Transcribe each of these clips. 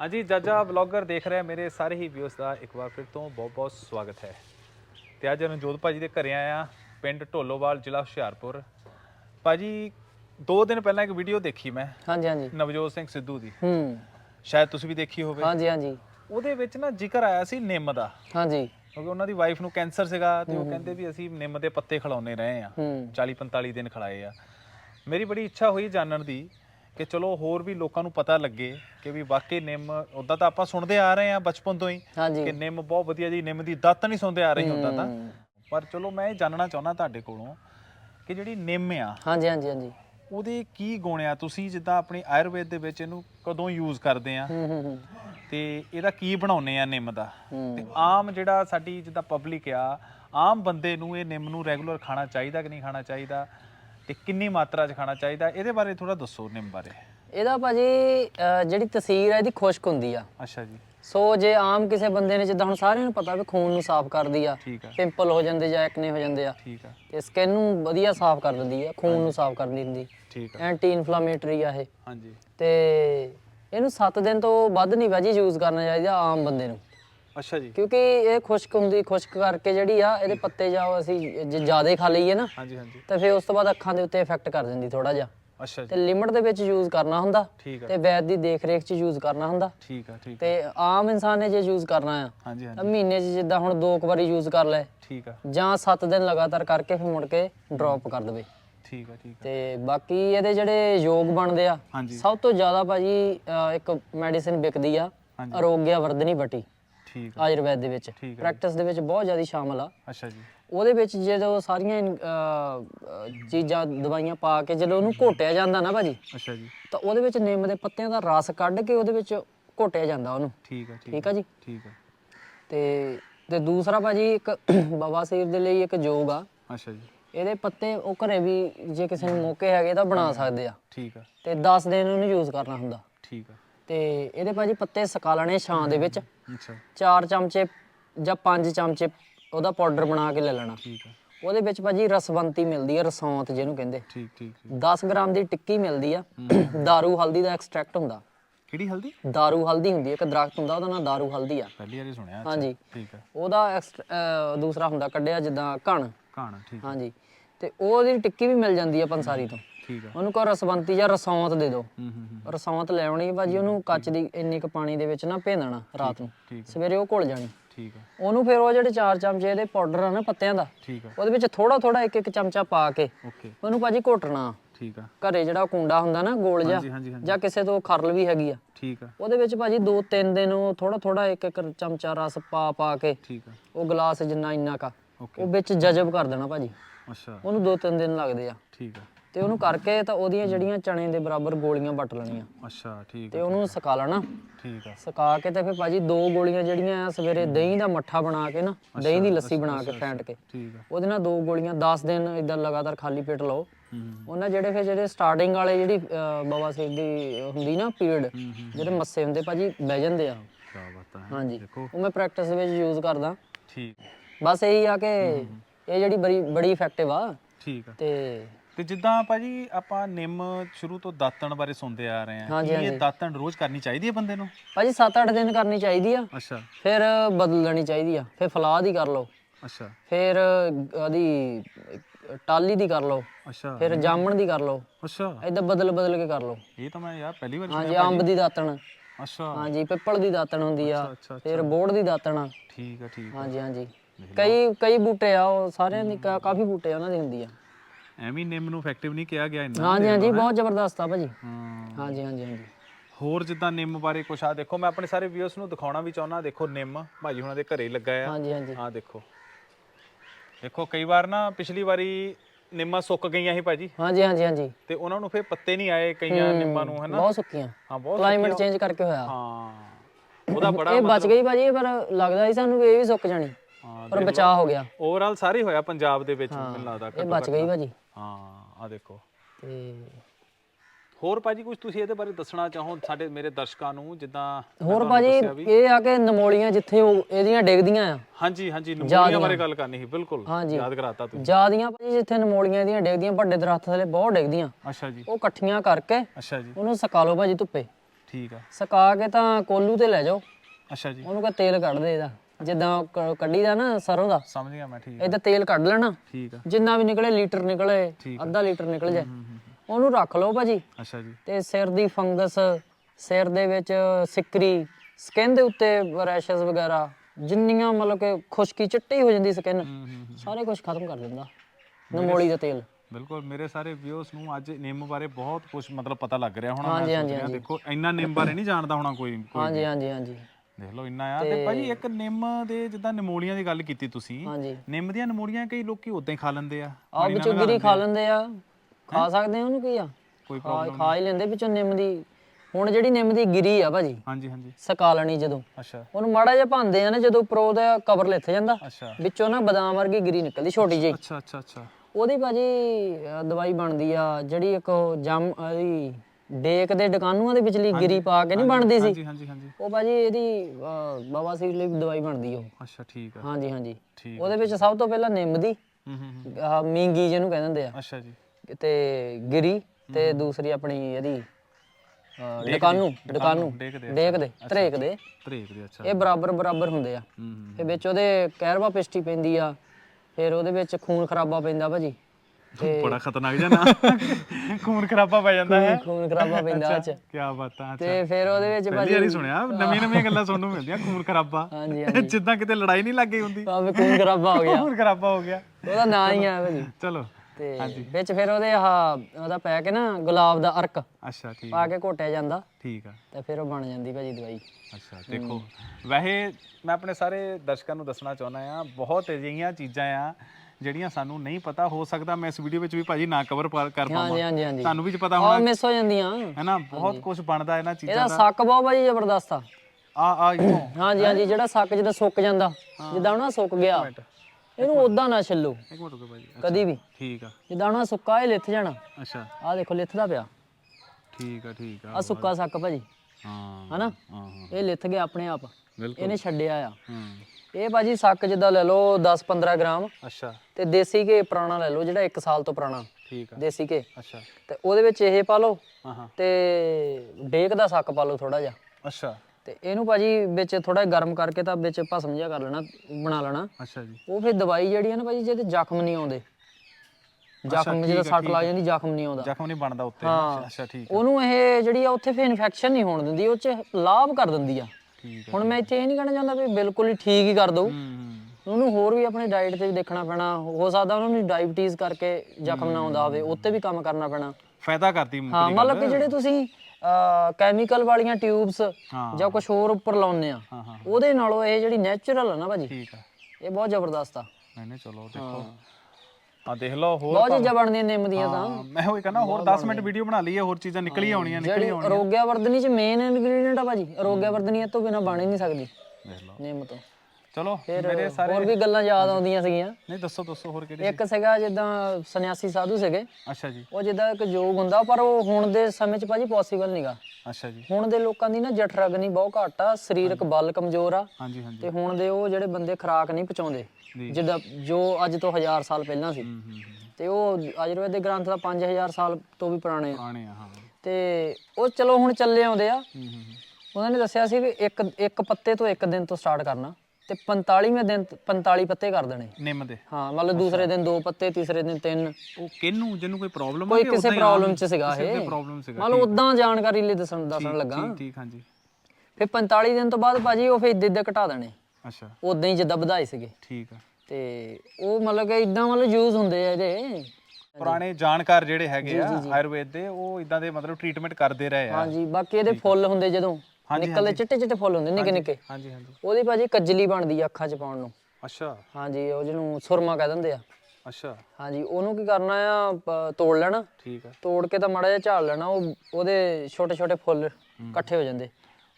ਹਾਂਜੀ ਜਾਜਾ ਵਲੌਗਰ ਦੇਖ ਰਹੇ ਮੇਰੇ ਸਾਰੇ ਹੀ ਵਿਊਸ ਦਾ ਇੱਕ ਵਾਰ ਫਿਰ ਤੋਂ ਬਹੁਤ-ਬਹੁਤ ਸਵਾਗਤ ਹੈ। ਤੇ ਅੱਜ ਰਣਜੋਤ ਭਾਜੀ ਦੇ ਘਰੇ ਆਇਆ ਪਿੰਡ ਢੋਲੋਵਾਲ ਜ਼ਿਲ੍ਹਾ ਹੁਸ਼ਿਆਰਪੁਰ। ਭਾਜੀ ਦੋ ਦਿਨ ਪਹਿਲਾਂ ਇੱਕ ਵੀਡੀਓ ਦੇਖੀ ਮੈਂ ਹਾਂਜੀ ਹਾਂਜੀ। ਨਵਜੋਤ ਸਿੰਘ ਸਿੱਧੂ ਦੀ। ਹੂੰ। ਸ਼ਾਇਦ ਤੁਸੀਂ ਵੀ ਦੇਖੀ ਹੋਵੇ। ਹਾਂਜੀ ਹਾਂਜੀ। ਉਹਦੇ ਵਿੱਚ ਨਾ ਜ਼ਿਕਰ ਆਇਆ ਸੀ ਨਿੰਮ ਦਾ। ਹਾਂਜੀ। ਕਿਉਂਕਿ ਉਹਨਾਂ ਦੀ ਵਾਈਫ ਨੂੰ ਕੈਂਸਰ ਸੀਗਾ ਤੇ ਉਹ ਕਹਿੰਦੇ ਵੀ ਅਸੀਂ ਨਿੰਮ ਦੇ ਪੱਤੇ ਖਿਲਾਉਨੇ ਰਹੇ ਆ ਹੂੰ। 40 45 ਦਿਨ ਖਿਲਾਏ ਆ। ਮੇਰੀ ਬੜੀ ਇੱਛਾ ਹੋਈ ਜਾਣਨ ਦੀ ਕਿ ਚਲੋ ਹੋਰ ਵੀ ਲੋਕਾਂ ਨੂੰ ਪਤਾ ਲੱਗੇ ਕਿ ਵੀ ਵਾਕਈ ਨਿੰਮ ਉਦਾਂ ਤਾਂ ਆਪਾਂ ਸੁਣਦੇ ਆ ਰਹੇ ਆ ਬਚਪਨ ਤੋਂ ਹੀ ਹਾਂਜੀ। ਕਿ ਨਿੰਮ ਬਹੁਤ ਵਧੀਆ ਜੀ ਨਿੰਮ ਦੀ ਦਾਤਣ ਹੀ ਸੁਣਦੇ ਆ ਰਹੀ ਹੁੰਦਾ ਤਾਂ। ਪਰ ਚਲੋ ਮੈਂ ਇਹ ਜਾਣਨਾ ਚਾਹੁੰਦਾ ਤੁਹਾਡੇ ਕੋਲੋਂ ਕਿ ਜਿਹੜੀ ਨਿੰਮ ਆ ਹਾਂਜੀ ਹਾਂਜੀ ਹਾਂਜੀ। ਉਹਦੇ ਕੀ ਗੁਣ ਆ? ਤੁਸੀਂ ਜਿੱਦਾਂ ਆਪਣੀ ਆਯੁਰਵੇਦ ਦੇ ਵਿੱਚ ਇਹਨੂੰ ਕਦੋਂ ਯੂਜ਼ ਕਰਦੇ ਆ? ਹੂੰ ਹੂੰ ਹੂੰ। ਤੇ ਇਹਦਾ ਕੀ ਬਣਾਉਨੇ ਆ ਨਿੰਮ ਦਾ। ਤੇ ਆਮ ਜਿਹੜਾ ਸਾਡੀ ਜਿੱਦਾਂ ਪਬਲਿਕ ਆ ਆਮ ਬੰਦੇ ਨੂੰ ਇਹ ਨਿੰਮ ਨੂੰ ਰੈਗੂਲਰ ਖਾਣਾ ਚਾਹੀਦਾ ਕਿ ਨਹੀਂ ਖਾਣਾ ਚਾਹੀਦਾ? ਤੇ ਕਿੰਨੀ ਮਾਤਰਾ 'ਚ ਖਾਣਾ ਚਾਹੀਦਾ ਇਹਦੇ ਬਾਰੇ ਥੋੜਾ ਦੱਸੋ ਨਿੰਮ ਬਾਰੇ। ਇਹਦਾ ਭਾਜੀ ਅਹ, ਜਿਹੜੀ ਤਸੀਰ ਹੈ ਇਹਦੀ ਖੁਸ਼ਕ ਹੁੰਦੀ ਆ। ਅੱਛਾ ਜੀ। ਸੋ ਜੇ ਆਮ ਕਿਸੇ ਬੰਦੇ ਨੇ ਜਿੱਦਾਂ ਹੁਣ ਸਾਰਿਆਂ ਨੂੰ ਪਤਾ ਵੀ ਖੂਨ ਨੂੰ ਸਾਫ਼ ਕਰਦੀ ਆ ਠੀਕ ਆ। ਪਿੰਪਲ ਹੋ ਜਾਂਦੇ ਜਾਂ ਐਕਨੇ ਹੋ ਜਾਂਦੇ ਆ ਠੀਕ ਆ। ਤੇ ਸਕਿਨ ਨੂੰ ਵਧੀਆ ਸਾਫ਼ ਕਰ ਦਿੰਦੀ ਆ ਖੂਨ ਨੂੰ ਸਾਫ਼ ਕਰ ਦਿੰਦੀ। ਠੀਕ ਆ। ਐਂਟੀ ਇਨਫਲੇਮੇਟਰੀ ਆ ਇਹ। ਹਾਂਜੀ। ਤੇ ਇਹਨੂੰ 7 ਦਿਨ ਤੋਂ ਵੱਧ ਨਹੀਂ ਭਾਜੀ ਯੂਜ਼ ਕਰਨਾ ਚਾਹੀਦਾ ਆਮ ਬੰਦੇ ਨੂੰ। ਅੱਛਾ ਜੀ। ਕਿਉਂਕਿ ਇਹ ਖੁਸ਼ਕ ਹੁੰਦੀ ਖੁਸ਼ਕ ਕਰਕੇ ਜਿਹੜੀ ਆ ਇਹਦੇ ਪੱਤੇ ਜਾਓ ਅਸੀਂ ਜੇ ਜ਼ਿਆਦਾ ਖਾ ਲਈਏ ਨਾ ਹਾਂਜੀ ਹਾਂਜੀ। ਤਾਂ ਫਿਰ ਉਸ ਤੋਂ ਬਾਅਦ ਅੱਖਾਂ ਦੇ ਉੱਤੇ ਇਫੈਕਟ ਕਰ ਦਿੰਦੀ ਥੋੜਾ ਜਿਹਾ। ਅੱਛਾ ਤੇ ਜੀ ਲਿਮਟ ਦੇ ਵਿੱਚ ਯੂਜ਼ ਕਰਨਾ ਹੁੰਦਾ ਠੀਕ ਆ। ਤੇ ਵੈਦ ਦੀ ਦੇਖ ਰੇਖ 'ਚ ਯੂਜ਼ ਕਰਨਾ ਹੁੰਦਾ। ਠੀਕ ਆ ਠੀਕ ਆ। ਤੇ ਆਮ ਇਨਸਾਨ ਨੇ ਜੇ ਯੂਜ਼ ਕਰਨਾ ਆ ਹਾਂਜੀ ਤਾਂ ਹਾਂਜੀ ਮਹੀਨੇ 'ਚ ਜਿੱਦਾਂ ਹੁਣ ਦੋ ਕੁ ਵਾਰੀ ਯੂਜ਼ ਕਰ ਲੈ। ਠੀਕ ਆ। ਜਾਂ 7 ਦਿਨ ਲਗਾਤਾਰ ਕਰਕੇ ਫਿਰ ਮੁੜ ਕੇ ਡ੍ਰੌਪ ਕਰ ਦੇਵੇ। ਠੀਕ ਆ ਠੀਕ ਆ। ਤੇ ਬਾਕੀ ਇਹਦੇ ਜਿਹੜੇ ਯੋਗ ਬਣਦੇ ਆ ਹਾਂਜੀ। ਸਭ ਤੋਂ ਜ਼ਿਆਦਾ ਭਾਜੀ ਅਹ ਇੱਕ ਮੈਡੀਸਿਨ ਵਿਕਦੀ ਆ ਹਾਂਜੀ। ਅਰੋਗਿਆ ਵਰਧਨੀ ਬਟੀ। ਠੀਕ ਆ। ਆਯੁਰਵੈਦ ਦੇ ਵਿੱਚ। ਠੀਕ ਆ ਪ੍ਰੈਕਟਿਸ ਦੇ ਵਿੱਚ ਬਹੁਤ ਜ਼ਿਆਦਾ ਸ਼ਾਮਲ ਆ। ਅੱਛਾ ਜੀ। ਉਹਦੇ ਵਿੱਚ ਜਦੋਂ ਸਾਰੀਆਂ ਅਹ, ਚੀਜ਼ਾਂ ਦਵਾਈਆਂ ਪਾ ਕੇ ਜਦੋਂ ਉਹਨੂੰ ਘੋਟਿਆ ਜਾਂਦਾ ਨਾ ਭਾਜੀ ਅੱਛਾ ਜੀ। ਤਾਂ ਉਹਦੇ ਵਿੱਚ ਨਿੰਮ ਦੇ ਪੱਤਿਆਂ ਦਾ ਰਸ ਕੱਢ ਕੇ ਉਹਦੇ ਵਿੱਚ ਘੋਟਿਆ ਜਾਂਦਾ ਉਹਨੂੰ। ਠੀਕ ਆ ਠੀਕ ਆ। ਜੀ? ਠੀਕ ਆ। ਤੇ ਤੇ ਦੂਸਰਾ ਭਾਜੀ ਇੱਕ ਬਵਾਸੀਰ ਦੇ ਲਈ ਇੱਕ ਯੋਗ ਆ। ਅੱਛਾ ਜੀ। ਇਹਦੇ ਪੱਤੇ ਉਹ ਘਰੇ ਵੀ ਜੇ ਕਿਸੇ ਨੂੰ ਮੌਕੇ ਹੈਗੇ ਤਾਂ ਬਣਾ ਸਕਦੇ ਆ। ਠੀਕ ਆ। ਤੇ 10 ਦਿਨ ਉਹਨੂੰ ਯੂਜ਼ ਕਰਨਾ ਹੁੰਦਾ। ਠੀਕ ਆ। ਤੇ ਇਹਦੇ ਭਾਜੀ ਪੱਤੇ ਸੁਕਾ ਲੈਣੇ ਛਾਂ ਦੇ ਵਿੱਚ ਅੱਛਾ 4 ਚਮਚੇ ਜਾਂ 5 ਚਮਚੇ ਉਹਦਾ ਪਾਊਡਰ ਬਣਾ ਕੇ ਲੈ ਲੈਣਾ ਠੀਕ ਆ ਉਹਦੇ ਵਿੱਚ ਭਾਜੀ ਰਸਵੰਤੀ ਮਿਲਦੀ ਆ ਰਸੌਂਤ ਜਿਹਨੂੰ ਕਹਿੰਦੇ ਠੀਕ ਠੀਕ ਠੀਕ 10 ਗ੍ਰਾਮ ਦੀ ਟਿੱਕੀ ਮਿਲਦੀ ਆ दारू ਹਲਦੀ ਦਾ ਐਕਸਟ੍ਰੈਕਟ ਹੁੰਦਾ ਕਿਹੜੀ ਹਲਦੀ दारू ਹਲਦੀ ਹੁੰਦੀ ਹੈ ਇੱਕ ਦਰਖਤ ਹੁੰਦਾ ਉਹਦਾ ਨਾਮ दारू ਹਲਦੀ ਆ ਪਹਿਲੀ ਵਾਰੀ ਸੁਣਿਆ ਅੱਛਾ, ਹਾਂਜੀ ਠੀਕ ਆ ਉਹਦਾ ਐਕਸਟ- ਅਹ ਦੂਸਰਾ ਹੁੰਦਾ ਕੱਢਿਆ ਜਿੱਦਾਂ ਘਣ ਕਾਣਾ ਠੀਕ ਹਾਂਜੀ। ਤੇ ਉਹਦੀ ਟਿੱਕੀ ਵੀ ਮਿਲ ਜਾਂਦੀ ਆ ਪੰਸਾਰੀ ਤੋਂ। ਠੀਕ ਆ। ਉਹਨੂੰ ਕੋ ਰਸਵੰਤੀ ਜਾਂ ਰਸੌਂਤ ਦੇ ਦਿਓ। ਹੂੰ ਹੂੰ ਹੂੰ। ਰਸੌਂਤ ਲੈ ਆਉਣੀ ਭਾਜੀ ਉਹਨੂੰ ਕੱਚ ਦੀ ਇੰਨੀ ਕੁ ਪਾਣੀ ਦੇ ਵਿੱਚ ਨਾ ਭੇਨਣਾ ਰਾਤ ਨੂੰ। ਠੀਕ ਆ। ਸਵੇਰੇ ਉਹ ਘੁਲ ਜਾਣੀ। ਠੀਕ ਆ। ਉਹਨੂੰ ਫਿਰ ਉਹ ਜਿਹੜੇ 4 ਚਮਚੇ ਇਹਦੇ ਪਾਊਡਰ ਆ ਨਾ ਪੱਤਿਆਂ ਦਾ ਠੀਕ ਆ। ਉਹਦੇ ਵਿੱਚ ਥੋੜਾ ਥੋੜਾ ਇੱਕ ਇੱਕ ਚਮਚਾ ਪਾ ਕੇ ਓਕੇ। ਉਹਨੂੰ ਭਾਜੀ ਘੋਟਣਾ। ਠੀਕ ਆ। ਘਰੇ ਜਿਹੜਾ ਕੁੰਡਾ ਹੁੰਦਾ ਨਾ ਗੋਲ ਜਿਹਾ ਹਾਂਜੀ ਹਾਂਜੀ ਹਾਂਜੀ। ਜਾਂ ਕਿਸੇ ਤੋਂ ਖਰਲ ਵੀ ਹੈਗੀ ਆ। ਠੀਕ ਆ। ਉਹਦੇ ਵਿੱਚ ਭਾਜੀ 2-3 ਦਿਨ ਉਹ ਥੋੜਾ ਥੋੜਾ ਇੱਕ ਇੱਕ ਚਮਚਾ ਰਸ ਪਾ ਪਾ ਕੇ ਠੀਕ ਆ। ਉਹ ਗਲਾਸ ਜਿੰਨਾ ਇੰਨਾ ਕਾ। ਉਹ ਵਿੱਚ ਜਜ਼ਬ ਕਰ ਦੇਣਾ ਭਾਜੀ। ਅੱਛਾ। ਉਹਨੂੰ 2-3 ਦਿਨ ਲੱਗਦੇ ਆ। ਠੀਕ ਆ। ਤੇ ਉਹਨੂੰ ਕਰਕੇ ਤਾਂ ਉਹਦੀਆਂ ਜਿਹੜੀਆਂ ਚਣੇ ਦੇ ਬਰਾਬਰ ਗੋਲੀਆਂ ਵੱਟ ਲੈਣੀਆਂ। ਅੱਛਾ ਠੀਕ ਤੇ ਆ। ਉਹਨੂੰ ਸੁਕਾ ਲੈਣਾ। ਠੀਕ ਆ। ਸੁਕਾ ਕੇ ਤੇ ਫਿਰ ਭਾਜੀ ਦੋ ਗੋਲੀਆਂ ਜਿਹੜੀਆਂ ਆ ਸਵੇਰੇ ਦਹੀਂ ਦਾ ਮੱਠਾ ਬਣਾ ਕੇ ਨਾ ਦਹੀਂ ਦੀ ਲੱਸੀ ਬਣਾ ਕੇ ਫੈਂਟ ਕੇ। ਠੀਕ ਆ। ਉਹਦੇ ਨਾਲ ਦੋ ਗੋਲੀਆਂ 10 ਦਿਨ ਇਦਾਂ ਲਗਾਤਾਰ ਖਾਲੀ ਪੇਟ ਲਓ। ਹੂੰ ਉਹਨਾਂ ਜਿਹੜੇ ਫਿਰ ਜਿਹੜੇ ਸਟਾਰਟਿੰਗ ਵਾਲੇ ਜਿਹੜੀ ਅਹ, ਬਵਾਸੀਰ ਦੀ ਹੁੰਦੀ ਨਾ ਪੀਰੀਅਡ ਜਿਹੜੇ ਮੱਸੇ ਹੁੰਦੇ ਭਾਜੀ ਬਹਿ ਜਾਂਦੇ ਆ। ਕੀ ਬਾਤ ਹੈ ਹਾਂਜੀ। ਦੇਖੋ। ਉਹ ਮੈਂ ਪ੍ਰੈਕਟਿਸ ਵਿੱਚ ਯੂਜ਼ ਕਰਦਾ। ਠੀਕ। ਬਸ ਇਹੀ ਆ ਕਿ ਇਹ ਜਿਹੜੀ ਬੜੀ ਬੜੀ ਇਫੈਕਟਿਵ ਆ। ਠੀਕ ਆ। ਤੇ ਤੇ ਜਿੱਦਾਂ ਭਾਜੀ ਆਪਾਂ ਨਿੰਮ ਸ਼ੁਰੂ ਤੋਂ ਦਾਤਣ ਬਾਰੇ ਸੁਣਦੇ ਆ ਰਹੇ ਹਾਂਜੀ, ਕੀ ਇਹ ਹਾਂਜੀ। ਦਾਤਣ ਰੋਜ਼ ਕਰਨੀ ਚਾਹੀਦੀ ਹੈ ਬੰਦੇ ਨੂੰ? ਭਾਜੀ 7-8 ਦਿਨ ਕਰਨੀ ਚਾਹੀਦੀ ਆ। ਅੱਛਾ। ਫਿਰ ਬਦਲ ਲੈਣੀ ਚਾਹੀਦੀ ਆ। ਫਿਰ ਫਲਾਹ ਦੀ ਕਰ ਲਓ। ਅੱਛਾ। ਫਿਰ ਉਹਦੀ ਟਾਲੀ ਦੀ ਕਰ ਲਓ। ਅੱਛਾ। ਫਿਰ ਜਾਮਣ ਦੀ ਕਰ ਲਓ। ਅੱਛਾ। ਏਦਾਂ ਬਦਲ ਬਦਲ ਕੇ ਕਰ ਲਓ। ਇਹ ਤਾਂ ਮੈਂ ਯਾਰ ਪਹਿਲੀ ਵਾਰ ਹਾਂਜੀ ਅੰਬ ਦੀ ਦਾਤਣ। ਅੱਛਾ। ਹਾਂਜੀ ਪਿੱਪਲ ਦੀ ਦਾਤਣ ਹੁੰਦੀ ਆ। ਅੱਛਾ ਫਿਰ ਬੋੜ ਦੀ ਦਾਤਣ। ਆ ਠੀਕ ਆ ਠੀਕ ਆ। ਹਾਂਜੀ ਹਾਂਜੀ। ਕਈ ਕਈ ਬੂਟੇ ਆ ਉਹ ਸਾਰਿਆਂ ਦੀ ਕਾ- ਕਾਫੀ ਬੂਟੇ ਆ ਉਹਨਾਂ ਦੀ ਹੁੰਦੀ ਆ। ਐਵੇਂ ਨਿੰਮ ਨੂੰ ਇਫੈਕਟਿਵ ਨਹੀਂ ਕਿਹਾ ਗਿਆ ਇੰਨਾ। ਹਾਂਜੀ ਹਾਂਜੀ ਬਹੁਤ ਜ਼ਬਰਦਸਤ ਆ ਭਾਜੀ। ਹਾਂ। ਹਾਂਜੀ ਹਾਂਜੀ ਹਾਂਜੀ। ਹੋਰ ਜਿੱਦਾਂ ਨਿੰਮ ਬਾਰੇ ਕੁਛ ਆ ਦੇਖੋ ਮੈਂ ਆਪਣੇ ਸਾਰੇ ਵਿਊਅਰਸ ਨੂੰ ਦਿਖਾਉਣਾ ਵੀ ਚਾਹੁੰਦਾ ਦੇਖੋ ਨਿੰਮ ਭਾਜੀ ਹੁਣਾਂ ਦੇ ਘਰੇ ਲੱਗਾ ਆ। ਹਾਂਜੀ ਹਾਂਜੀ। ਆ ਦੇਖੋ। ਦੇਖੋ ਕਈ ਵਾਰ ਨਾ ਪਿਛਲੀ ਵਾਰੀ ਨਿੰਮਾਂ ਸੁੱਕ ਗਈਆਂ ਸੀ ਭਾਜੀ। ਹਾਂਜੀ ਹਾਂਜੀ ਹਾਂਜੀ। ਤੇ ਉਹਨਾਂ ਨੂੰ ਫਿਰ ਪੱਤੇ ਨਹੀਂ ਆਏ ਕਈਆਂ ਨਿੰਮਾਂ ਨੂੰ ਹਨਾ? ਬਹੁਤ ਸੁੱਕੀਆਂ। ਹਾਂ ਬਹੁਤ ਕਲਾਈਮੇਟ ਚੇਂਜ ਕਰਕੇ ਹੋਇਆ। ਹਾਂ। ਉਹਦਾ ਬੜਾ ਇਹ ਬਚ ਗਈ ਭਾਜੀ ਪਰ ਲੱਗਦਾ ਸੀ ਸਾਨੂੰ ਵੀ ਇਹ ਵੀ ਸੁੱਕ ਜਾਣੀ। ਪਰ ਬਚਾਅ ਹੋ ਗਿਆ। ਓਵਰਆਲ ਸਾਰੇ ਹੋਇਆ ਪੰਜਾਬ ਦੇ ਵਿੱਚ ਮੈਨੂੰ ਲੱਗਦਾ ਇਹ ਬਚ ਗਈ ਭਾਜੀ। ਹਾਂ ਆ ਦੇਖੋ। ਤੇ ਹੋਰ ਭਾਜੀ ਕੁਝ ਤੁਸੀਂ ਇਹਦੇ ਬਾਰੇ ਦੱਸਣਾ ਚਾਹੋ ਸਾਡੇ ਮੇਰੇ ਦਰਸ਼ਕਾਂ ਨੂੰ ਜਿੱਦਾਂ ਹੋਰ ਭਾਜੀ ਇਹ ਆ ਕਿ ਨਮੋਲੀਆਂ ਜਿੱਥੇ ਉਹ ਇਹਦੀਆਂ ਡਿੱਗਦੀਆਂ ਆ। ਹਾਂਜੀ ਹਾਂਜੀ ਨਮੂਨੀਆਂ ਬਾਰੇ ਗੱਲ ਕਰਨੀ ਸੀ ਬਿਲਕੁਲ। ਯਾਦ ਕਰਾਤਾ ਤੁਸੀਂ। ਜਿਆਦੀਆਂ ਭਾਜੀ ਜਿੱਥੇ ਨਮੋਲੀਆਂ ਇਹਦੀਆਂ ਡਿੱਗਦੀਆਂ ਵੱਡੇ ਦਰਖਤ ਥੱਲੇ ਬਹੁਤ ਡਿੱਗਦੀਆਂ। ਅੱਛਾ ਜੀ। ਉਹ ਇਕੱਠੀਆਂ ਕਰਕੇ ਅੱਛਾ ਜੀ। ਉਹਨੂੰ ਸੁਕਾ ਲਓ ਭਾਜੀ ਧੁੱਪੇ। ਠੀਕ ਆ। ਸੁਕਾ ਕੇ ਤਾਂ ਕੋਲੂ ਤੇ ਲੈ ਜਾਓ। ਅੱਛਾ ਜੀ। ਉਹਨੂੰ ਕਹ ਤੇਲ ਕੱਢ ਦੇ ਇਹਦਾ। ਜਿੱਦਾਂ ਕ- ਕੱਢੀਦਾ ਨਾ ਸਰੋਂ ਦਾ ਸਮਝ ਗਿਆ ਮੈਂ ਠੀਕ ਇਹਦਾ ਤੇਲ ਕੱਢ ਲੈਣਾ। ਠੀਕ ਆ। ਜਿੰਨਾ ਵੀ ਨਿਕਲੇ ਲੀਟਰ ਨਿਕਲੇ ਅੱਧਾ ਲੀਟਰ ਨਿਕਲ ਜਾਏ। ਉਹਨੂੰ ਰੱਖ ਲਓ ਭਾਜੀ। ਅੱਛਾ ਜੀ। ਤੇ ਸਿਰ ਦੀ ਫੰਗਸ ਸਿਰ ਦੇ ਵਿੱਚ ਸਿਕਰੀ ਸਕਿਨ ਦੇ ਉੱਤੇ ਰੈਸ਼ਸ ਵਗੈਰਾ ਜਿੰਨੀਆਂ ਮਤਲਬ ਕਿ ਖੁਸ਼ਕੀ ਚਿੱਟੀ ਹੋ ਜਾਂਦੀ ਸਕਿਨ ਹੂੰ ਹੂੰ ਸਾਰੇ ਕੁਝ ਖਤਮ ਕਰ ਦਿੰਦਾ। ਨਮੋਲੀ ਦਾ ਤੇਲ। ਬਿਲਕੁਲ ਮੇਰੇ ਸਾਰੇ ਵਿਊਸ ਨੂੰ ਅੱਜ ਨਿੰਮ ਬਾਰੇ ਬਹੁਤ ਕੁਝ ਮਤਲਬ ਪਤਾ ਲੱਗ ਰਿਹਾ ਹੋਣਾ। ਹਾਂਜੀ, ਹਾਂਜੀ। ਦੇਖੋ ਇੰਨਾ ਨਿੰਮ ਬਾਰੇ ਨਹੀਂ ਜਾਣਦਾ ਹੋਣਾ ਕੋਈ ਕੋਈ ਹਾਂਜੀ ਹਾਂਜੀ ਹਾਂਜੀ। ਦੇਖ ਲਓ ਇੰਨਾ ਆ। ਤੇ ਭਾਜੀ ਇੱਕ ਨਿੰਮ ਦੇ ਜਿੱਦਾਂ ਨਿਮੋਲੀਆਂ ਦੀ ਗੱਲ ਕੀਤੀ ਤੁਸੀਂ ਹਾਂਜੀ। ਨਿੰਮ ਦੀਆਂ ਨਿਮੋਲੀਆਂ ਕਈ ਲੋਕੀ ਉਦਾਂ ਹੀ ਖਾ ਲੈਂਦੇ ਆ ਆ ਵਿੱਚੋਂ ਗਿਰੀ ਖਾ ਲੈਂਦੇ ਆ। ਖਾ ਸਕਦੇ ਆ ਉਹਨੂੰ ਕੀ ਆ? ਕੋਈ ਖਾ ਖਾ ਹੀ ਲੈਂਦੇ ਵਿੱਚੋਂ ਨਿੰਮ ਦੀ। ਹੁਣ ਜਿਹੜੀ ਨਿੰਮ ਦੀ ਗਿਰੀ ਆ ਭਾਜੀ ਹਾਂਜੀ ਹਾਂਜੀ। ਸਕਾ ਲੈਣੀ ਜਦੋਂ। ਅੱਛਾ। ਉਹਨੂੰ ਮਾੜਾ ਜਿਹਾ ਭਾਂਦੇ ਆ ਨਾ ਜਦੋਂ ਉੱਪਰੋਂ ਉਹਦਾ ਕਵਰ ਲਿੱਥ ਜਾਂਦਾ ਵਿੱਚੋਂ ਨਾ ਬਦਾਮ ਵਰਗੀ ਗਿਰੀ ਨਿਕਲਦੀ ਛੋਟੀ ਜਿਹੀ। ਅੱਛਾ ਅੱਛਾ ਅੱਛਾ। ਉਹਦੀ ਭਾਜੀ ਦਵਾਈ ਬਣਦੀ ਆ ਜਿਹੜੀ ਇੱਕ ਜੰਮ ਇਹਦੀ ਡੇਕ ਦੇ ਡਕਾਨੂਆਂ ਦੇ ਵਿਚਲੀ ਗਿਰੀ ਪਾ ਕੇ ਨਹੀਂ ਬਣਦੀ ਸੀ? ਹਾਂਜੀ ਹਾਂਜੀ ਹਾਂਜੀ। ਉਹ ਭਾਜੀ ਇਹਦੀ ਅਹ, ਬਾਬਾ ਸੀਰ ਲਈ ਦਵਾਈ ਬਣਦੀ ਉਹ। ਅੱਛਾ ਠੀਕ ਆ। ਹਾਂਜੀ ਹਾਂਜੀ। ਠੀਕ ਉਹਦੇ ਵਿੱਚ ਸਭ ਤੋਂ ਪਹਿਲਾਂ ਨਿੰਮ ਦੀ ਹੂੰ ਹੂੰ ਹੂੰ। ਆਹ ਮੀਂਗੀ ਜਿਹਨੂੰ ਕਹਿੰਦੇ ਹੁੰਦੇ ਆ। ਅੱਛਾ ਜੀ। ਤੇ ਗਿਰੀ ਤੇ ਦੂਸਰੀ ਆਪਣੀ ਇਹਦੀ ਅਹ, ਡਕਾਨੂ ਡਕਾਨੂ ਡੇਕ ਦੇ ਡੇਕ ਦੇ ਤਰੀਕ ਦੇ। ਅੱਛਾ। ਇਹ ਬਰਾਬਰ ਬਰਾਬਰ ਹੁੰਦੇ ਆ। ਹੂੰ ਹੂੰ ਤੇ ਵਿੱਚ ਉਹਦੇ ਕਹਿਰਵਾ ਪਿਸਟੀ ਪੈਂਦੀ ਆ ਫਿਰ ਉਹਦੇ ਵਿੱਚ ਖੂਨ ਖਰਾਬਾ ਪੈਂਦਾ ਭਾਜੀ। ਤੇ ਬੜਾ ਖਤਰਨਾਕ ਜਿਹਾ ਨਾ ਖੂਨ ਖਰਾਬਾ ਪੈ ਜਾਂਦਾ ਹੈ। ਖੂਨ ਖਰਾਬਾ ਪੈਂਦਾ ਚ। ਕੀ ਬਾਤਾਂ ਅੱਛਾ ਤੇ ਫਿਰ ਉਹਦੇ ਵਿੱਚ ਪਹਿਲੀ ਭਾਜੀ ਵਾਰੀ ਸੁਣਿਆ ਨਵੀਆਂ ਨਵੀਆਂ ਗੱਲਾਂ ਸੁਣਨ ਨੂੰ ਮਿਲਦੀਆਂ ਖੂਨ ਖਰਾਬਾ। ਹਾਂਜੀ ਹਾਂਜੀ। ਜਿੱਦਾਂ ਕਿਤੇ ਲੜਾਈ ਨਹੀਂ ਲੱਗੀ ਹੁੰਦੀ। ਆਵੇ ਖੂਨ ਖਰਾਬਾ ਹੋ ਗਿਆ। ਖੂਨ ਖਰਾਬਾ ਹੋ ਗਿਆ। ਉਹਦਾ ਨਾਂ ਹੀ ਆ ਭਾਜੀ। ਚਲੋ ਤੇ ਵਿੱਚ ਫਿਰ ਉਹਦੇ ਆਹ ਉਹਦਾ ਪੈ ਕੇ ਨਾ ਗੁਲਾਬ ਦਾ ਅਰਕ। ਅੱਛਾ ਠੀਕ ਪਾ ਕੇ ਘੋਟਿਆ ਜਾਂਦਾ। ਠੀਕ ਆ। ਤੇ ਫਿਰ ਉਹ ਬਣ ਜਾਂਦੀ ਭਾਜੀ ਦਵਾਈ। ਅੱਛਾ ਦੇਖੋ। ਵੈਸੇ ਮੈਂ ਆਪਣੇ ਸਾਰੇ ਦਰਸ਼ਕਾਂ ਨੂੰ ਦੱਸਣਾ ਚਾਹੁੰਦਾ ਆ ਬਹੁਤ ਅਜਿਹੀਆਂ ਚੀਜ਼ਾਂ ਆ ਜਿਹੜੀਆਂ ਸਾਨੂੰ ਨਹੀਂ ਪਤਾ ਹੋ ਸਕਦਾ ਮੈਂ ਇਸ ਵੀਡੀਓ ਵਿੱਚ ਵੀ ਭਾਜੀ ਨਾ ਕਵਰ ਕਰ ਪਾਵਾਂ। ਹਾਂਜੀ ਹਾਂਜੀ। ਹਾਂਜੀ ਤੁਹਾਨੂੰ ਵੀ ਪਤਾ ਉਹ ਹੋਣਾ ਮਿਸ ਹੋ ਜਾਂਦੀਆਂ। ਹੈ ਨਾ ਬਹੁਤ ਕੁਝ ਬਣਦਾ ਇਹਨਾਂ ਚੀਜ਼ਾਂ ਇਹਦਾ ਸੱਕ ਬਹੁਤ ਭਾਜੀ ਜ਼ਬਰਦਸਤ ਆ। ਆ ਆ ਇਥੋਂ। ਹਾਂਜੀ ਹਾਂਜੀ ਜਿਹੜਾ ਸੱਕ ਜਿਹਦਾ ਸੁੱਕ ਜਾਂਦਾ ਜਿੱਦਾਂ ਉਹ ਨਾ ਸੁੱਕ ਗਿਆ ਇਹਨੂੰ ਉਦਾਂ ਨਾ ਛਿੱਲੋ। ਇੱਕ ਮਿੰਟ ਰੁਕੋ ਭਾਜੀ। ਕਦੀ ਵੀ। ਠੀਕ ਆ। ਜਿੱਦਾਂ ਉਹਨਾਂ ਸੁੱਕਾ ਇਹ ਲਿੱਥ ਜਾਣਾ। ਅੱਛਾ। ਆਹ ਦੇਖੋ ਲਿੱਥਦਾ ਪਿਆ। ਠੀਕ ਆ ਠੀਕ ਆ। ਆ ਸੁੱਕਾ ਸੱਕ ਭਾਜੀ। ਹਾਂ। ਹਨਾ? ਹਾਂ ਹਾਂ। ਇਹ ਲਿੱਥ ਗਿਆ ਆਪਣੇ ਆਪ। ਬਿਲਕੁਲ। ਇਹਨੇ ਛੱਡਿਆ ਆ। ਹੂੰ। ਇਹ ਭਾਜੀ ਸੱਕ ਜਿੱਦਾਂ ਲੈ ਲਓ 10-15 ਗ੍ਰਾਮ। ਅੱਛਾ। ਤੇ ਦੇਸੀ ਘੇ ਪੁਰਾਣਾ ਲੈ ਲਓ ਜਿਹੜਾ 1 ਸਾਲ ਤੋਂ ਪੁਰਾਣਾ। ਠੀਕ ਆ। ਦੇਸੀ ਘੇ। ਅੱਛਾ। ਤੇ ਉਹਦੇ ਵਿੱਚ ਇਹ ਪਾ ਲਓ ਹਾਂ ਹਾਂ। ਤੇ ਡੇਕ ਦਾ ਸੱਕ ਪਾ ਲਓ ਥੋੜਾ ਜਿਹਾ। ਅੱਛਾ। ਤੇ ਇਹਨੂੰ ਭਾਜੀ ਵਿੱਚ ਥੋੜਾ ਗਰਮ ਕਰਕੇ ਤਾਂ ਵਿੱਚ ਭਸਮ ਜਿਹਾ ਕਰ ਲੈਣਾ ਬਣਾ ਲੈਣਾ। ਅੱਛਾ ਜੀ। ਉਹ ਫਿਰ ਦਵਾਈ ਜਿਹੜੀ ਹੈ ਨਾ ਭਾਜੀ ਜਿਹਦੇ ਜ਼ਖਮ ਨਹੀਂ ਆਉਂਦੇ। ਜ਼ਖਮ ਜਿਹੜਾ ਸੱਟ ਲੱਗ ਜਾਂਦੀ ਜ਼ਖਮ ਨਹੀਂ ਆਉਂਦਾ। ਜ਼ਖਮ ਨਹੀਂ ਬਣਦਾ ਉੱਤੇ। ਹਾਂ। ਅੱਛਾ ਠੀਕ ਉਹਨੂੰ ਇਹ ਜਿਹੜੀ ਆ ਉੱਥੇ ਫਿਰ ਇਨਫੈਕਸ਼ਨ ਨਹੀਂ ਹੋਣ ਦਿੰਦੀ ਉਹ ਚ ਲਾਭ ਕਰ ਦਿੰਦੀ ਆ। ਠੀਕ ਆ ਹੁਣ ਮੈਂ ਇੱਥੇ ਇਹ ਨਹੀਂ ਕਹਿਣਾ ਚਾਹੁੰਦਾ ਵੀ ਬਿਲਕੁਲ ਹੀ ਠੀਕ ਹੀ ਕਰ ਹੂੰ ਹੂੰ। ਉਹਨੂੰ ਹੋਰ ਵੀ ਆਪਣੀ ਡਾਈਟ ਤੇ ਵੀ ਦੇਖਣਾ ਪੈਣਾ ਹੋ ਸਕਦਾ ਉਹਨਾਂ ਨੂੰ ਡਾਇਬੀਟੀਜ਼ ਕਰਕੇ ਜ਼ਖਮ ਨਾ ਆਉਂਦਾ ਹੋਵੇ ਉੱਤੇ ਵੀ ਕੰਮ ਕਰਨਾ ਪੈਣਾ। ਫਾਇਦਾ ਕਰਦੀ ਮੁੱਕ ਹਾਂ ਮਤਲਬ ਕਿ ਜਿਹੜੇ ਤੁਸੀਂ ਕੈਮੀਕਲ ਵਾਲੀਆਂ ਟਿਊਬਸ ਹਾਂ। ਜਾਂ ਕੁਝ ਹੋਰ ਉੱਪਰ ਲਾਉਂਦੇ ਆ ਹਾਂ ਹਾਂ ਉਹਦੇ ਨਾਲੋਂ ਇਹ ਜਿਹੜੀ ਨੇਚਰਲ ਆ ਨਾ ਭਾਜੀ ਠੀਕ ਆ। ਇਹ ਬਹੁਤ ਜ਼ਬਰਦਸਤ ਆ। ਨਹੀਂ ਨਹੀਂ ਚਲੋ ਦੇਖੋ। ਆ ਦੇਖ ਲਓ ਹੋਰ ਬਹੁਤ ਚੀਜ਼ਾਂ ਬਣਦੀਆਂ ਨਿੰਮ ਦੀਆਂ ਤਾਂ। ਹਾਂ, ਮੈਂ ਉਹ ਕਹਿੰਦਾ ਹੋਰ 10 ਮਿੰਟ ਵੀਡੀਓ ਬਣਾ ਲਈਏ ਹੋਰ ਚੀਜ਼ਾਂ ਨਿਕਲੀ ਆਉਣੀਆਂ ਨਿਕਲੀ ਜਿਹੜੀ ਅਰੋਗਿਆ ਵਰਧਨੀ ਚ ਮੇਨ ਇਨਗਰੀਡੀਅੰਟ ਆ ਭਾਜੀ। ਅਰੋਗਿਆ ਵਰਧਨੀ ਇਹ ਤੋਂ ਬਿਨਾ ਬਣ ਹੀ ਨਹੀਂ ਸਕਦੀ। ਦੇਖ ਲਓ। ਨਿੰਮ ਤੋਂ। ਚਲੋ ਮੇਰੇ ਸਾਰੇ ਹੋਰ ਵੀ ਗੱਲਾਂ ਯਾਦ ਆਉਂਦੀਆਂ ਸੀਗੀਆਂ। ਨਹੀਂ ਦੱਸੋ ਦੱਸੋ ਹੋਰ ਕਿਹੜੀ ਇੱਕ ਸੀਗਾ ਜਿੱਦਾਂ ਸੰਨਿਆਸੀ ਸਾਧੂ ਸੀਗੇ। ਅੱਛਾ ਜੀ। ਉਹ ਜਿੱਦਾਂ ਇੱਕ ਯੋਗ ਹੁੰਦਾ ਪਰ ਉਹ ਹੁਣ ਦੇ ਸਮੇਂ 'ਚ ਭਾਜੀ ਪੋਸੀਬਲ ਨਹੀਂਗਾ ਅੱਛਾ ਜੀ। ਹੁਣ ਦੇ ਲੋਕਾਂ ਦੀ ਨਾ ਜਠਰਗਨੀ ਬਹੁਤ ਘੱਟ ਆ ਸਰੀਰਕ ਬਲ ਕਮਜ਼ੋਰ ਆ। ਹਾਂਜੀ ਹਾਂਜੀ। ਤੇ ਹੁਣ ਦੇ ਉਹ ਜਿਹੜੇ ਬੰਦੇ ਖੁਰਾਕ ਨਹੀਂ ਪਚਾਉਂਦੇ। ਜਿੱਦਾਂ ਜੋ ਅੱਜ ਤੋਂ 1000 ਸਾਲ ਪਹਿਲਾਂ ਸੀ। ਤੇ ਉਹ ਆਯੁਰਵੇਦ ਦੇ ਗ੍ਰੰਥ ਦਾ 5000 ਸਾਲ ਤੋਂ ਵੀ ਪੁਰਾਣੇ ਆ। ਪੁਰਾਣੇ ਆ ਹਾਂ। ਤੇ ਉਹ ਚਲੋ ਹੁਣ ਚੱਲੇ ਆਉਂਦੇ ਆ। ਹੂੰ ਹੂੰ ਹੂੰ। ਉਹਨਾਂ ਨੇ ਦੱਸਿਆ ਸੀ ਵੀ ਇੱਕ ਇੱਕ ਪੱਤੇ ਤੋਂ ਇੱਕ ਦਿਨ ਤੋਂ ਸਟਾਰਟ ਕਰਨਾ। ਤੇ 45ਵੇਂ ਦਿਨ 45 ਪੱਤੇ ਕਰ ਦੇਣੇ। ਨਿੰਮ ਦੇ। ਹਾਂ ਮਤਲਬ ਦੂਸਰੇ ਦਿਨ ਦੋ ਪੱਤੇ ਤੀਸਰੇ ਦਿਨ ਤਿੰਨ। ਉਹ ਕਿਹਨੂੰ ਜਿਹਨੂੰ ਕੋਈ ਪ੍ਰੋਬਲਮ ਕੋਈ ਕਿਸੇ ਪ੍ਰੋਬਲਮ 'ਚ ਸੀਗਾ ਇਹ। ਪ੍ਰੋਬਲਮ ਸੀਗਾ ਮਤਲਬ ਉਦਾਂ ਜਾਣਕਾਰੀ ਲਈ ਦੱਸਣ ਦੱਸਣ ਲੱਗਾ। ਠੀਕ ਠੀਕ ਹਾਂਜੀ। ਫਿਰ 45 ਦਿਨ ਤੋਂ ਬਾਅਦ ਭਾਜੀ ਉਹ ਫਿਰ ਇੱਦਾਂ ਇੱਦਾਂ ਘਟਾ ਦੇਣੇ। ਅੱਛਾ। ਉਦਾਂ ਹੀ ਜਿੱਦਾਂ ਵਧਾਏ ਸੀਗੇ। ਠੀਕ ਆ। ਤੇ ਉਹ ਮਤਲਬ ਕਿ ਇਦਾਂ ਮਤਲਬ ਯੂਜ਼ ਹੁੰਦੇ ਆ ਇਹਦੇ। ਪੁਰਾਣੇ ਜਾਣਕਾਰ ਜਿਹੜੇ ਹੈਗੇ ਆ ਆਯੁਰਵੇਦ ਦੇ ਉਹ ਇਦਾਂ ਦੇ ਮਤਲਬ ਟ੍ਰੀਟਮੈਂਟ ਕਰਦੇ ਰਹੇ ਆ। ਹਾਂਜੀ ਬਾਕੀ ਇਹਦੇ ਫੁੱਲ ਹੁੰਦੇ ਜਦੋਂ। ਨਿਕਲਦੇ ਚਿੱਟੇ ਚਿੱਟੇ ਫੁੱਲ ਹੁੰਦੇ ਨਿੱਕੇ ਨਿੱਕੇ। ਹਾਂਜੀ ਹਾਂਜੀ। ਉਹਦੀ ਭਾਜੀ ਕੱਜਲੀ ਬਣਦੀ ਆ ਅੱਖਾਂ 'ਚ ਪਾਉਣ ਨੂੰ। ਅੱਛਾ। ਹਾਂਜੀ ਉਹ ਜਿਹਨੂੰ ਸੁਰਮਾ ਕਹਿ ਦਿੰਦੇ ਆ। ਅੱਛਾ। ਹਾਂਜੀ ਉਹਨੂੰ ਕੀ ਕਰਨਾ ਆ ਪ- ਤੋੜ ਲੈਣਾ। ਠੀਕ ਆ। ਤੋੜ ਕੇ ਤਾਂ ਮਾੜਾ ਜਿਹਾ ਝਾੜ ਲੈਣਾ ਉਹ ਉਹਦੇ ਛੋਟੇ ਛੋਟੇ ਫੁੱਲ ਇਕੱਠੇ ਹੋ ਜਾਂਦੇ।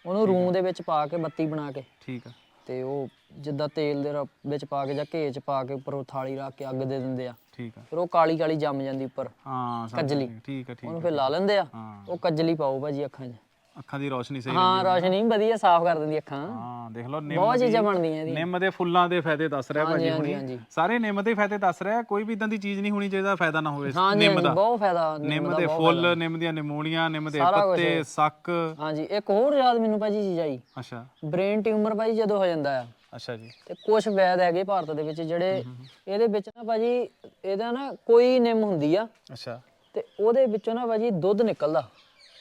ਉਹਨੂੰ ਰੂਮ ਦੇ ਵਿੱਚ ਪਾ ਕੇ ਬੱਤੀ ਬਣਾ ਕੇ। ਠੀਕ ਆ। ਤੇ ਉਹ ਜਿੱਦਾਂ ਤੇਲ ਦੇ ਰ- ਵਿੱਚ ਪਾ ਕੇ ਜਾਂ ਘੇ 'ਚ ਪਾ ਕੇ ਉੱਪਰੋਂ ਥਾਲੀ ਰੱਖ ਕੇ ਅੱਗ ਦੇ ਦਿੰਦੇ ਆ। ਠੀਕ ਆ। ਫਿਰ ਉਹ ਕਾਲੀ ਕਾਲੀ ਜੰਮ ਜਾਂਦੀ ਉੱਪਰ। ਹਾਂ ਸਮਝ ਕੱਜਲੀ। ਗਈ। ਠੀਕ ਆ ਠੀਕ ਉਹਨੂੰ ਫਿਰ ਲਾ ਲੈਂਦੇ ਆ। ਹਾਂ। ਉਹ ਕੱਜਲੀ ਪਾਓ ਭਾਜੀ ਅੱਖਾਂ 'ਚ। ਅੱਖਾਂ ਦੀ ਰੋਸ਼ਨੀ ਸਹੀ ਹਾਂ ਰੋਸ਼ਨੀ ਵਧੀਆ ਸਾਫ਼ ਕਰ ਦਿੰਦੀ ਅੱਖਾਂ। ਹਾਂ ਦੇਖ ਲਓ ਨਿੰਮ ਬਹੁਤ ਚੀਜ਼ਾਂ ਬਣਦੀਆਂ ਇਹਦੀਆਂ। ਨਿੰਮ ਦੇ ਫੁੱਲਾਂ ਦੇ ਫਾਇਦੇ ਦੱਸ ਰਿਹਾ ਭਾਜੀ ਹੁਣੀ। ਸਾਰੇ ਨਿੰਮ ਦੇ ਫਾਇਦੇ ਦੱਸ ਰਿਹਾ ਕੋਈ ਵੀ ਇਦਾਂ ਦੀ ਚੀਜ਼ ਨਹੀਂ ਹੋਣੀ ਚਾਹੀਦਾ ਫਾਇਦਾ ਨਾ ਹੋਵੇ ਨਿੰਮ ਦਾ। ਬਹੁਤ ਫਾਇਦਾ ਨਿੰਮ ਦੇ ਫੁੱਲ ਨਿੰਮ ਦੀਆਂ ਨਿਮੋਨੀਆਂ ਨਿੰਮ ਦੇ ਪੱਤੇ ਸੱਕ। ਹਾਂਜੀ ਇੱਕ ਹੋਰ ਯਾਦ ਮੈਨੂੰ ਭਾਜੀ ਚੀਜ਼ ਆਈ। ਅੱਛਾ। ਬ੍ਰੇਨ ਟਿਊਮਰ ਭਾਜੀ ਜਦੋਂ ਹੋ ਜਾਂਦਾ ਆ। ਅੱਛਾ ਜੀ। ਤੇ ਕੁਝ ਵੈਦ ਹੈਗੇ ਭਾਰਤ ਦੇ ਵਿੱਚ ਜਿਹੜੇ ਇਹਦੇ ਵਿੱਚ ਨਾ ਭਾਜੀ ਇਹਦਾ ਨਾ ਕੋਈ ਨਿੰਮ ਹੁੰਦੀ ਆ। ਅੱਛਾ। ਤੇ ਉਹਦੇ ਵਿੱਚੋਂ ਨਾ ਭਾਜੀ ਦੁੱਧ ਨਿਕਲਦਾ।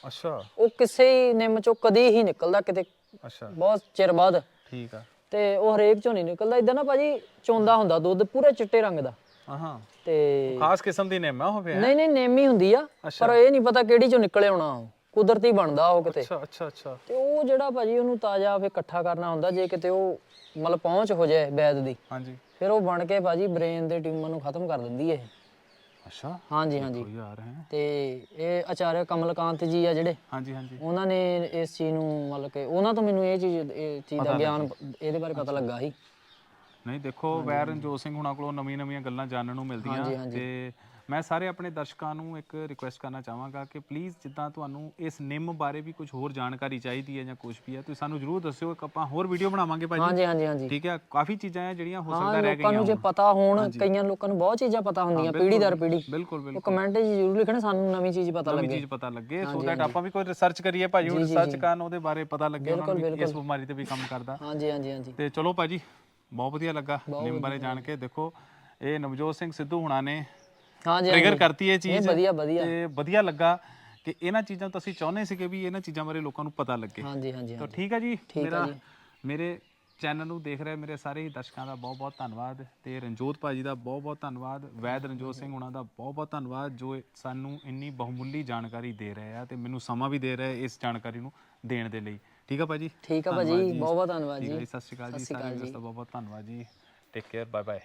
ਅੱਛਾ। ਉਹ ਕਿਸੇ ਹੀ ਨਿੰਮ ਚੋਂ ਕਦੀ ਹੀ ਨਿਕਲਦਾ ਕਿਤੇ ਅੱਛਾ। ਬਹੁਤ ਚਿਰ ਬਾਅਦ। ਠੀਕ ਆ। ਤੇ ਉਹ ਹਰੇਕ ਚੋਂ ਨਹੀਂ ਨਿਕਲਦਾ। ਇਦਾਂ ਨਾ ਭਾਜੀ ਚੋਂਦਾ ਹੁੰਦਾ ਦੁੱਧ ਪੂਰੇ ਚਿੱਟੇ ਰੰਗ ਦਾ। ਹਾਂ ਤੇ ਖਾਸ ਕਿਸਮ ਦੀ ਨਿੰਮ ਆ ਉਹ ਫਿਰ? ਨਹੀਂ ਨਹੀਂ ਨਿੰਮ ਹੀ ਹੁੰਦੀ ਆ। ਪਰ ਇਹ ਨਹੀਂ ਪਤਾ ਕਿਹੜੀ ਚੋਂ ਨਿਕਲੇ ਆਉਣਾ ਉਹ। ਕੁਦਰਤੀ ਬਣਦਾ ਉਹ ਕਿਤੇ। ਅੱਛਾ ਅੱਛਾ ਅੱਛਾ। ਤੇ ਉਹ ਜਿਹੜਾ ਭਾਜੀ ਉਹਨੂੰ ਤਾਜ਼ਾ ਫੇ ਇਕੱਠਾ ਕਰਨਾ ਹੁੰਦਾ ਜੇ ਕਿਤੇ ਉਹ ਮਤਲਬ ਪਹੁੰਚ ਹੋ ਜਾਏ ਵੈਦ ਦੀ। ਹਾਂਜੀ। ਫਿਰ ਉਹ ਬਣ ਕੇ ਭਾਜੀ ਬ੍ਰੇਨ ਦੇ ਟਿਊਮਰ ਨੂੰ ਖਤਮ ਕਰ ਦਿੰਦੀ ਹੈ ਅੱਛਾ ਹਾਂਜੀ ਹਾਂਜੀ। ਕੋਈ ਯਾਰ ਹੈ। ਤੇ ਇਹ ਆਚਾਰਿਆ ਕਮਲਕਾਂਤ ਜੀ ਆ ਜਿਹੜੇ ਹਾਂਜੀ ਹਾਂਜੀ। ਉਹਨਾਂ ਨੇ ਇਸ ਚੀਜ਼ ਨੂੰ ਮਤਲਬ ਕਿ ਉਹਨਾਂ ਤੋਂ ਮੈਨੂੰ ਇਹ ਚੀਜ਼ ਇਹ ਚੀਜ਼ ਦਾ ਗਿਆਨ ਇਹਦੇ ਬਾਰੇ ਪਤਾ ਲੱਗਾ ਸੀ। ਨਹੀਂ ਦੇਖੋ ਵੈਰ ਰਣਜੋਤ ਸਿੰਘ ਹੁਣਾਂ ਕੋਲੋਂ ਨਵੀਆਂ ਨਵੀਆਂ ਗੱਲਾਂ ਜਾਣਨ ਨੂੰ ਮਿਲਦੀਆਂ ਤੇ ਮੈਂ ਸਾਰੇ ਆਪਣੇ ਦਰਸ਼ਕਾਂ ਨੂੰ ਇੱਕ ਰਿਕੁਐਸਟ ਕਰਨਾ ਚਾਹਾਂਗਾ ਕਿ ਪਲੀਜ਼ ਜਿੱਦਾਂ ਤੁਹਾਨੂੰ ਇਸ ਨਿੰਮ ਬਾਰੇ ਵੀ ਕੁਝ ਹੋਰ ਜਾਣਕਾਰੀ ਚਾਹੀਦੀ ਹੈ ਜਾਂ ਕੁਝ ਵੀ ਹੈ ਤੁਸੀਂ ਸਾਨੂੰ ਜਰੂਰ ਦੱਸਿਓ ਇੱਕ ਆਪਾਂ ਹੋਰ ਵੀਡੀਓ ਬਣਾਵਾਂਗੇ ਭਾਜੀ। ਹਾਂਜੀ ਹਾਂਜੀ ਹਾਂਜੀ। ਠੀਕ ਹੈ ਕਾਫੀ ਚੀਜ਼ਾਂ ਹੈ ਜਿਹੜੀਆਂ ਹੋ ਸਕਦਾ ਰਹਿ ਲੋਕਾਂ ਗਈਆਂ ਨੂੰ ਜੇ। ਪਤਾ ਹੋਣ ਕਈਆਂ ਲੋਕਾਂ ਨੂੰ ਬਹੁਤ ਚੀਜ਼ਾਂ ਪਤਾ ਹੁੰਦੀਆਂ ਪੀੜ੍ਹੀ ਦਰ ਪੀੜ੍ਹੀ। ਬਿਲਕੁਲ ਉਹ ਬਿਲਕੁਲ। ਕਮੈਂਟ 'ਚ ਜ਼ਰੂਰ ਲਿਖਣਾ ਸਾਨੂੰ ਨਵੀਂ ਚੀਜ਼ ਪਤਾ ਨਵੀਂ ਲੱਗੇ। ਚੀਜ਼ ਪਤਾ ਲੱਗੇ ਸੋ ਦੈਟ ਆਪਾਂ ਵੀ ਕੋਈ ਰਿਸਰਚ ਕਰੀਏ ਭਾਜੀ ਹੁਣ ਰਿਸਰਚ ਕਰਨ ਉਹਦੇ ਬਾਰੇ ਪਤਾ ਲੱਗੇ ਉਹਨਾਂ ਨੂੰ ਇਸ ਬਿਮਾਰੀ ਤੇ ਵੀ ਕੰਮ ਕਰਦਾ। ਹਾਂਜੀ ਹਾਂਜੀ ਹਾਂਜੀ। ਤੇ ਚਲੋ ਭਾਜੀ ਬਹੁਤ ਵਧੀਆ ਲੱਗਾ ਨਿੰਮ ਬਾਰੇ ਜਾਣ ਕੇ। ਦੇਖੋ ਇਹ ਨਵਜੋਤ ਸਿੰਘ ਸਿੱਧੂ ਹੁਣਾਂ ਨੇ ਹਾਂਜੀ ਟ੍ਰਿਗਰ ਕਰਤੀ ਇਹ ਚੀਜ਼। ਵਧੀਆ ਵਧੀਆ। ਤੇ ਵਧੀਆ ਲੱਗਾ ਕਿ ਇਹਨਾਂ ਚੀਜ਼ਾਂ ਤੋਂ ਅਸੀਂ ਚਾਹੁੰਦੇ ਸੀ ਕਿ ਵੀ ਇਹਨਾਂ ਚੀਜ਼ਾਂ ਬਾਰੇ ਲੋਕਾਂ ਨੂੰ ਪਤਾ ਲੱਗੇ। ਹਾਂਜੀ ਹਾਂਜੀ ਤਾਂ ਠੀਕ ਹੈ ਜੀ। ਮੇਰਾ ਮੇਰੇ ਚੈਨਲ ਨੂੰ ਦੇਖ ਰਹੇ ਮੇਰੇ ਸਾਰੇ ਹੀ ਦਰਸ਼ਕਾਂ ਦਾ ਬਹੁਤ ਬਹੁਤ ਧੰਨਵਾਦ ਤੇ ਰਣਜੋਤ ਭਾਜੀ ਦਾ ਬਹੁਤ ਬਹੁਤ ਧੰਨਵਾਦ ਵੈਦ ਰਣਜੋਤ ਸਿੰਘ ਉਹਨਾਂ ਦਾ ਬਹੁਤ ਬਹੁਤ ਧੰਨਵਾਦ ਜੋ ਸਾਨੂੰ ਇੰਨੀ ਬਹੁਮੁੱਲੀ ਜਾਣਕਾਰੀ ਦੇ ਰਹੇ ਆ ਤੇ ਮੈਨੂੰ ਸਮਾਂ ਵੀ ਦੇ ਰਹੇ ਇਸ ਜਾਣਕਾਰੀ ਨੂੰ ਦੇਣ ਦੇ ਲਈ। ਠੀਕ ਆ ਭਾਜੀ? ਠੀਕ ਆ ਭਾਜੀ। ਬਹੁਤ ਬਹੁਤ ਧੰਨਵਾਦ ਠੀਕ ਜੀ। ਸਤਿ ਸ਼੍ਰੀ ਅਕਾਲ ਜੀ। ਸਤਿ ਸ਼੍ਰੀ ਸਾਰੇ ਅਕਾਲ ਦੋਸਤਾਂ ਦਾ ਬਹੁਤ ਬਹੁਤ ਧੰਨਵਾਦ ਜੀ। Take care bye bye